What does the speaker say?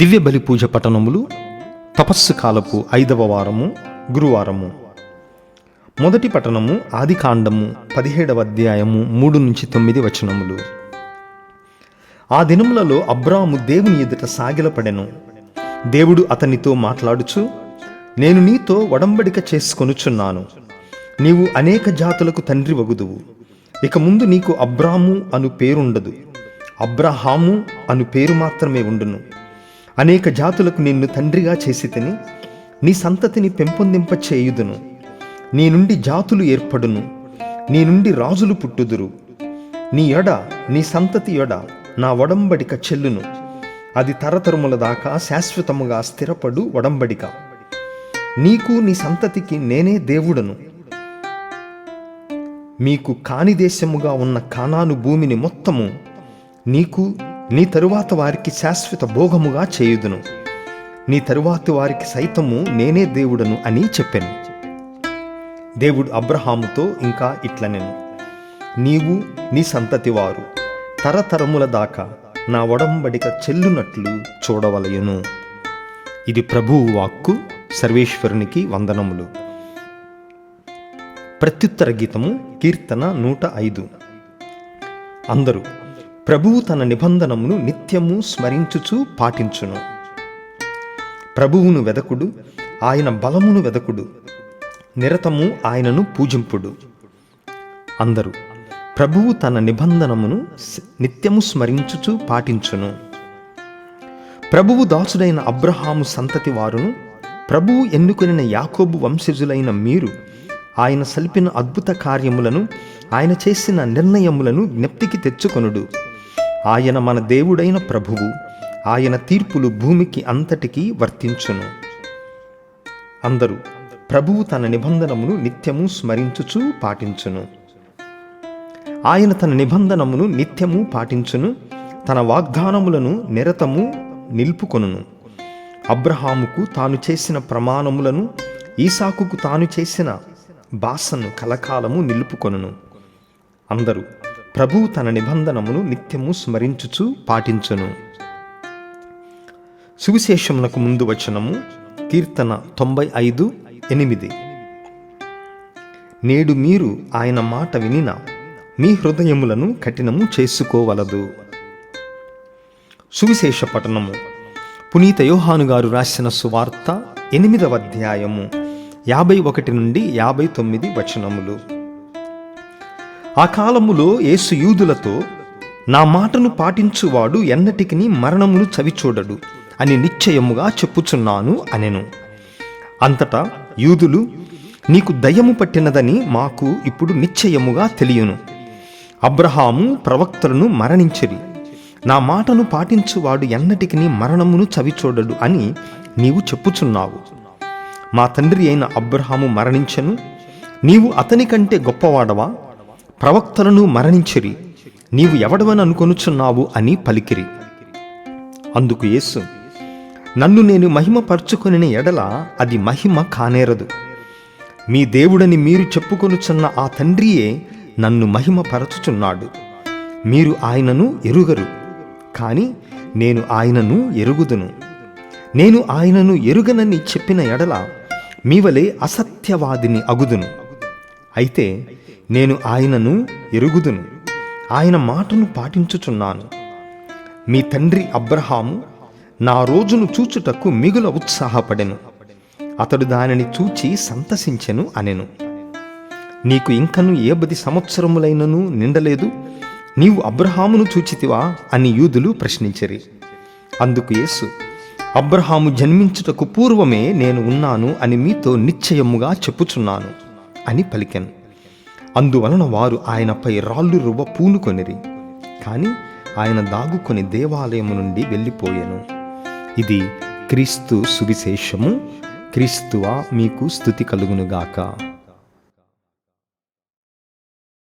దివ్య బలి పూజ పఠనములు తపస్సు కాలపు ఐదవ వారము గురువారము. మొదటి పఠనము ఆది కాండము పదిహేడవ అధ్యాయము మూడు నుంచి తొమ్మిది వచనములు. ఆ దినములలో అబ్రాము దేవుని ఎదుట సాగిలపడెను. దేవుడు అతనితో మాట్లాడుచు నేను నీతో ఒడంబడిక చేసుకొనుచున్నాను. నీవు అనేక జాతులకు తండ్రి వగుదువు. ఇక ముందు నీకు అబ్రాము అను పేరుండదు. అబ్రహాము అను పేరు మాత్రమే ఉండును. అనేక జాతులకు నిన్ను తండ్రిగా చేసి తిని నీ సంతతిని పెంపొందింప చేయుదును. నీ నుండి జాతులు ఏర్పడును. నీ నుండి రాజులు పుట్టుదురు. నీ ఎడ నీ సంతతి ఎడ నా ఒడంబడిక చెల్లును. అది తరతరముల దాకా శాశ్వతముగా స్థిరపడు ఒడంబడిక నీకు నీ సంతతికి నేనే దేవుడను. మీకు కాని దేశముగా ఉన్న కానాను భూమిని మొత్తము నీకు నీ తరువాత వారికి శాశ్వత భోగముగా చేయుదును. నీ తరువాత వారికి సైతము నేనే దేవుడను అని చెప్పాను. దేవుడు అబ్రహాముతో ఇంకా ఇట్లనెను. నీవు నీ సంతతి వారు తరతరముల దాకా నా ఒడంబడిక చెల్లునట్లు చూడవలయును. ఇది ప్రభువు వాక్కు సర్వేశ్వరునికి వందనములు. ప్రత్యుత్తర గీతము కీర్తన నూట ఐదు. అందరూ ప్రభువు తన నిబంధనమును నిత్యము స్మరించుచు పాటించును. ప్రభువును వెదకుడు ఆయన బలమును వెదకుడు నిరతము ఆయనను పూజింపుడు. అందరూ ప్రభువు తన నిబంధనమును నిత్యము స్మరించుచు పాటించును. ప్రభువు దాసుడైన అబ్రహాము సంతతి వారును ప్రభువు ఎన్నుకొనిన యాకోబు వంశజులైన మీరు ఆయన సల్పిన అద్భుత కార్యములను ఆయన చేసిన నిర్ణయములను జ్ఞప్తికి తెచ్చుకొనుడు. ఆయన మన దేవుడైన ప్రభువు. ఆయన తీర్పులు భూమికి అంతటికీ వర్తించును. అందరూ ప్రభువు తన నిబంధనమును నిత్యము స్మరించుచు పాటించును. ఆయన తన నిబంధనమును నిత్యము పాటించును. తన వాగ్దానములను నిరతము నిలుపుకొనును. అబ్రహాముకు తాను చేసిన ప్రమాణములను ఈసాకుకు తాను చేసిన బాసను కలకాలము నిలుపుకొనును. అందరూ ప్రభువు తన నిబంధనమును నిత్యము స్మరించుచు పాటించును. సువిశేషమునకు ముందు వచనము కీర్తన తొంభై ఐదు ఎనిమిది. నేడు మీరు ఆయన మాట వినిన మీ హృదయములను కఠినము చేసుకోవలదు. సువిశేష పఠనము పునీత యోహాను గారు రాసిన సువార్త ఎనిమిదవ అధ్యాయము యాభై ఒకటి నుండి యాభై తొమ్మిది వచనములు. ఆ కాలములో యేసు యూదులతో నా మాటను పాటించువాడు ఎన్నటికి మరణమును చవిచూడడు అని నిశ్చయముగా చెప్పుచున్నాను అనెను. అంతటా యూదులు నీకు దయ్యము పట్టినదని మాకు ఇప్పుడు నిశ్చయముగా తెలియను. అబ్రహాము ప్రవక్తలను మరణించిరి. నా మాటను పాటించువాడు ఎన్నటికి మరణమును చవిచూడడు అని నీవు చెప్పుచున్నావు. మా తండ్రి అయిన అబ్రహాము మరణించను. నీవు అతని కంటే గొప్పవాడవా? ప్రవక్తలను మరణించిరి. నీవు ఎవడవని అనుకొనుచున్నావు అని పలికిరి. అందుకు యేసు నన్ను నేను మహిమపరుచుకొనిన ఎడల అది మహిమ కానేరదు. మీ దేవుడని మీరు చెప్పుకొనుచున్న ఆ తండ్రియే నన్ను మహిమపరచుచున్నాడు. మీరు ఆయనను ఎరుగరు కానీ నేను ఆయనను ఎరుగుదును. నేను ఆయనను ఎరుగనని చెప్పిన ఎడల మీ వలె అసత్యవాదిని అగుదును. అయితే నేను ఆయనను ఎరుగుదును. ఆయన మాటను పాటించుచున్నాను. మీ తండ్రి అబ్రహాము నా రోజును చూచుటకు మిగుల ఉత్సాహపడెను. అతడు దానిని చూచి సంతసించెను అనెను. నీకు ఇంకను ఏ బది సంవత్సరములైనను నిండలేదు? నీవు అబ్రహామును చూచితివా? అని యూదులు ప్రశ్నించరి. అందుకు యేసు అబ్రహాము జన్మించుటకు పూర్వమే నేను ఉన్నాను అని మీతో నిశ్చయముగా చెప్పుచున్నాను అని పలికెను. అందువలన వారు ఆయనపై రాళ్ళు రువ్వ పూనుకొనిరి. కానీ ఆయన దాగుకొని దేవాలయము నుండి వెళ్ళిపోయాను. ఇది క్రీస్తు సువిశేషము. క్రీస్తువా మీకు స్థుతి కలుగునుగాక.